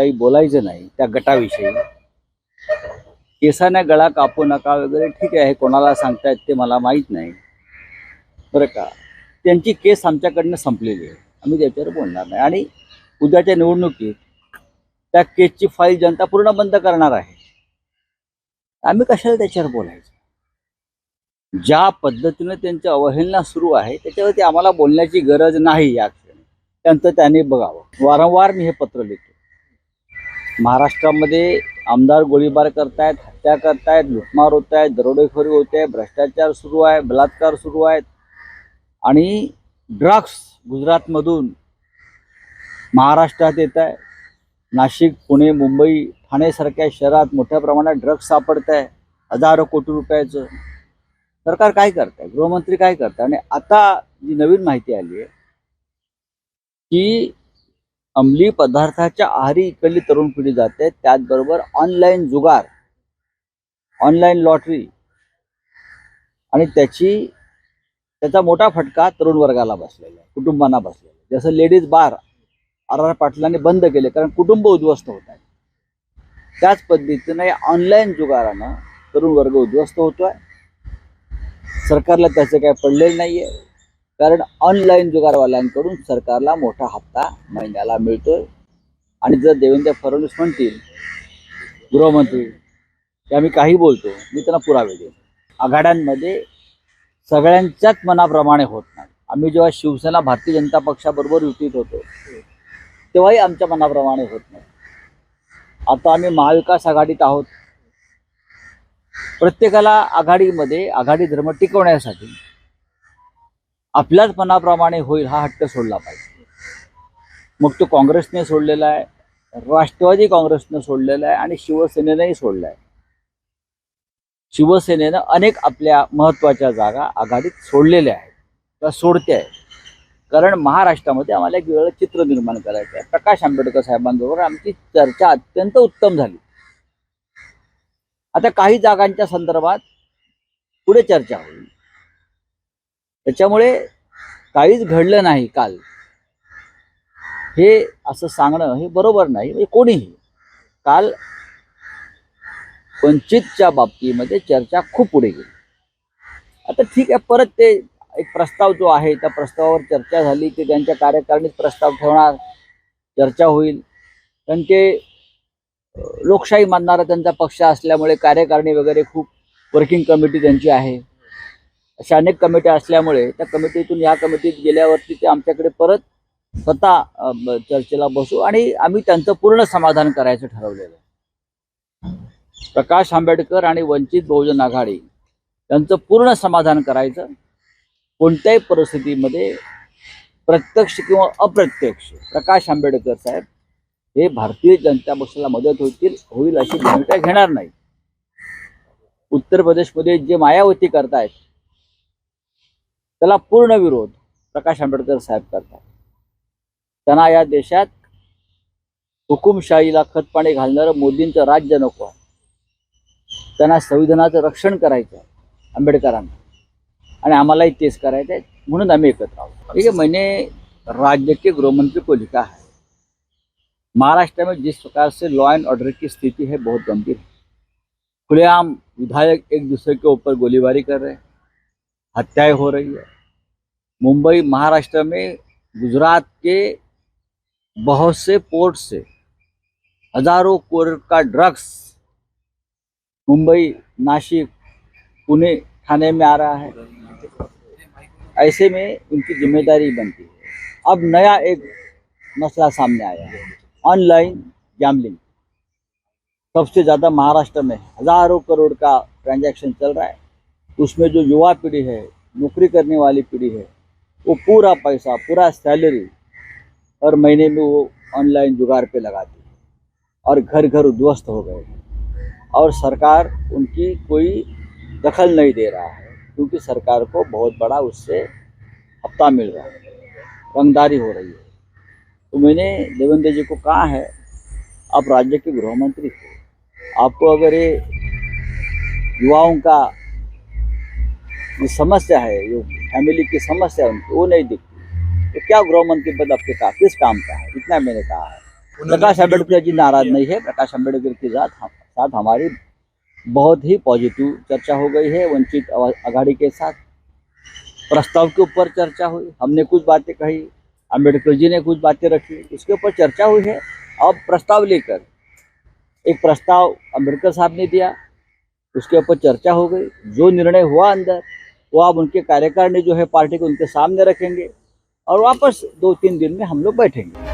काही बोलायचं नाही त्या गटाविषयी. केसाने गळा कापू नका वगैरे ठीक आहे कोणाला सांगतायत ते मला माहीत नाही. बरं का? त्यांची केस आमच्याकडनं संपलेली आहे. आम्ही त्याच्यावर बोलणार नाही. आणि उद्याच्या निवडणुकीत त्या केसची फाईल जनता पूर्ण बंद करणार आहे. आम्ही कशाला त्याच्यावर बोलायचं? ज्या पद्धतीनं त्यांची अवहेलना सुरू आहे त्याच्यावरती आम्हाला बोलण्याची गरज नाही या क्षणी. त्यांचं त्याने बघावं. वारंवार मी हे पत्र लिहितो. महाराष्ट्रामध्ये आमदार गोळीबार करतायत हत्या करतायत लुटमार होत आहेत दरोडेखोरी होते आहे भ्रष्टाचार सुरू आहे बलात्कार सुरू आहेत. आणि ड्रग्स गुजरातमधून महाराष्ट्रात येत आहे. नाशिक पुणे मुंबई ठाणेसारख्या शहरात मोठ्या प्रमाणात ड्रग्स सापडत आहे हजारो कोटी रुपयाचं. सरकार काय करत आहे गृहमंत्री काय करत आणि आता जी नवीन माहिती आली आहे की अंमली पदार्थाच्या आहारी इकडली तरुण पिढी जाते. त्याचबरोबर ऑनलाईन जुगार ऑनलाईन लॉटरी आणि त्याची त्याचा मोठा फटका तरुण वर्गाला बसलेला आहे कुटुंबांना बसलेला आहे. जसं लेडीज बार आर आर पाटलांनी बंद केले कारण कुटुंब उद्ध्वस्त होत आहे. त्याच पद्धतीनं या ऑनलाईन जुगारानं तरुण वर्ग उद्ध्वस्त होतोय. सरकारला त्याचं काय पडलेलं नाहीये. कारण ऑनलाईन जुगारवाल्यांकडून सरकारला मोठा हप्ता महिन्याला मिळतोय. आणि जर देवेंद्र फडणवीस म्हणतील गृहमंत्री की आम्ही काही बोलतो मी त्यांना पुरावे देईन. आघाड्यांमध्ये सगळ्यांच्याच मनाप्रमाणे होत नाही. आम्ही जेव्हा शिवसेना भारतीय जनता पक्षाबरोबर युतीत होतो तेव्हाही आमच्या मनाप्रमाणे होत नाही. आता आम्ही महाविकास आघाडीत आहोत. प्रत्येकाला आघाडीमध्ये आघाडी धर्म टिकवण्यासाठी आपल्याच मनाप्रमाणे होईल हा हट्ट सोडला पाहिजे. मग तो काँग्रेसने सोडलेला आहे राष्ट्रवादी काँग्रेसनं सोडलेला आहे आणि शिवसेनेनंही सोडला आहे. शिवसेनेनं अनेक आपल्या महत्त्वाच्या जागा आघाडीत सोडलेल्या आहेत किंवा सोडते आहे कारण महाराष्ट्रामध्ये आम्हाला एक वेगळं चित्र निर्माण करायचं आहे. प्रकाश आंबेडकर साहेबांबरोबर आमची चर्चा अत्यंत उत्तम झाली. आता काही जागांच्या संदर्भात पुढे चर्चा होईल. त्याच्यामुळे काहीच घडलं नाही काल. हे असं सांगणं हे बरोबर नाही म्हणजे कोणीही. काल वंचितच्या बाबतीमध्ये चर्चा खूप पुढे गेली. आता ठीक आहे परत ते एक प्रस्ताव जो आहे त्या प्रस्तावावर चर्चा झाली की त्यांच्या कार्यकारिणीत प्रस्ताव ठेवणार चर्चा होईल. कारण ते लोकशाही मानणारा त्यांचा पक्ष असल्यामुळे कार्यकारिणी वगैरे खूप वर्किंग कमिटी त्यांची आहे. अशा अनेक कमिट्या असल्यामुळे त्या कमिटीतून या कमिटीत गेल्यावरती ते आमच्याकडे परत स्वतः चर्चेला बसू आणि आम्ही त्यांचं पूर्ण समाधान करायचं ठरवलेलं आहे. प्रकाश आंबेडकर आणि वंचित बहुजन आघाडी यांचं पूर्ण समाधान करायचं. कोणत्याही परिस्थितीमध्ये प्रत्यक्ष किंवा अप्रत्यक्ष प्रकाश आंबेडकर साहेब हे भारतीय जनता पक्षाला मदत होतील होईल अशी भूमिका घेणार नाही उत्तर प्रदेशमध्ये जे मायावती करतायत त्याला पूर्ण विरोध प्रकाश आंबेडकर साहेब करतात. त्यांना या देशात हुकुमशाहीला खतपाणी घालणारं मोदींचं राज्य नको आहे. त्यांना संविधानाचं रक्षण करायचं आहे आंबेडकरांना. आणि आम्हालाही तेच करायचं आहे म्हणून आम्ही एकत्र आहोत. ठीक है मैंने राज्य के गृहमंत्री को लिखा है महाराष्ट्र में जिस प्रकार से लॉ एंड ऑर्डर की स्थिति है बहुत गंभीर है खुलेआम विधायक एक दूसरे के ऊपर गोलीबारी कर रहे हैं. हत्याएँ हो रही है। मुंबई, महाराष्ट्र में, गुजरात के बहुत से पोर्ट से हज़ारों करोड़ का ड्रग्स मुंबई, नासिक, पुणे थाने में आ रहा है। ऐसे में उनकी ज़िम्मेदारी बनती है। अब नया एक मसला सामने आया है। ऑनलाइन गैम्बलिंग सबसे ज़्यादा महाराष्ट्र में हज़ारों करोड़ का ट्रांजैक्शन चल रहा है। उसमें जो युवा पीढ़ी है, नौकरी करने वाली पीढ़ी है, वो पूरा पैसा, पूरा सैलरी हर महीने में वो ऑनलाइन जुगाड़ पे लगाती है और घर घर उद्ध्वस्त हो गए और सरकार उनकी कोई दखल नहीं दे रहा है, क्योंकि सरकार को बहुत बड़ा उससे हफ़्ता मिल रहा है, रंगदारी हो रही है। तो मैंने देवेंद्र जी को कहा है, आप राज्य के गृह मंत्री आपको अगर ये युवाओं का ये समस्या है जो फैमिली की समस्या है उनकी वो नहीं दिखती तो क्या गृह मंत्री पद आपके का किस काम का है? इतना मैंने कहा है। प्रकाश अंबेडकर जी नाराज़ नहीं है। प्रकाश अंबेडकर के साथ हम- साथ हमारी बहुत ही पॉजिटिव चर्चा हो गई है वंचित आघाड़ी के साथ। प्रस्ताव के ऊपर चर्चा हुई हमने कुछ बातें कही अंबेडकर जी ने कुछ बातें रखी उसके ऊपर चर्चा हुई है। अब प्रस्ताव लेकर एक प्रस्ताव अंबेडकर साहब ने दिया उसके ऊपर चर्चा हो गई। जो निर्णय हुआ अंदर वो अब उनके कार्यकारिणी जो है पार्टी को उनके सामने रखेंगे और वापस दो तीन दिन में हम लोग बैठेंगे।